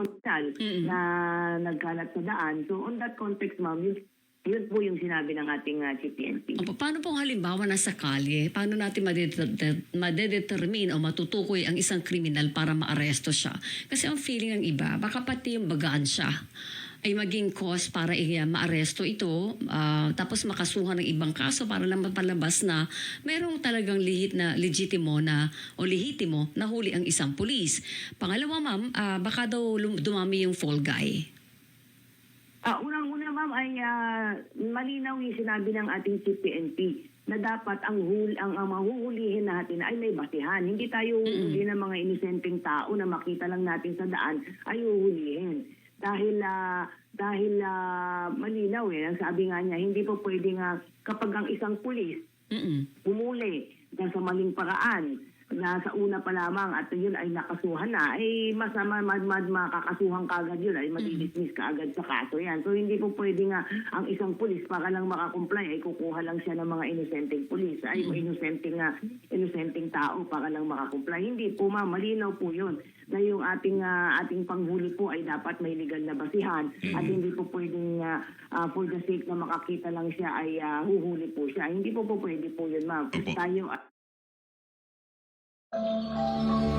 kriminal Mm-mm. na nagkalat sa daan. So on that context, ma'am, yun, yun po yung sinabi ng ating uh, CPNP. Opo, paano pong halimbawa nasa kalye, paano natin madedeter- madedetermine o matutukoy ang isang kriminal para maaresto siya? Kasi ang feeling ng iba, baka pati yung bagaan siya ay maging cause para i- maaresto ito ah, tapos makasuhan ng ibang kaso para lang mapalabas na merong talagang lihit na legitimo na o lehitimo na huli ang isang pulis. Pangalawa ma'am, ah, baka daw lum- dumami yung fall guy. Ah, unang-una ma'am ay ah, malinaw yung sinabi ng ating CPNP na dapat ang hul ang, ang mahuhulihin natin ay may basihan. Hindi tayo huli ng mga inosenteng tao na makita lang natin sa daan ay huhulihin. Dahil ah, dahil ah, malinaw eh, ang sabi nga niya, hindi po pwedeng ah, kapag ang isang pulis Mm-mm. dahil sa maling paraan na sa una pa lamang at yun ay nakasuhan na, ay mas na mad, mad, makakasuhan kagad yun, ay madidismiss ka agad sa kaso yan. So hindi po pwede nga ang isang pulis para lang makakomply ay kukuha lang siya ng mga inosenteng pulis, ay inosenteng, nga inosenteng tao para lang makakomply. Hindi po ma'am, malinaw po yun na yung ating ah, ating panghuli po ay dapat may legal na basihan at hindi po pwedeng ah, ah, for the sake na makakita lang siya ay ah, huhuli po siya. Hindi po po pwede po yun ma'am. Opo. Tayo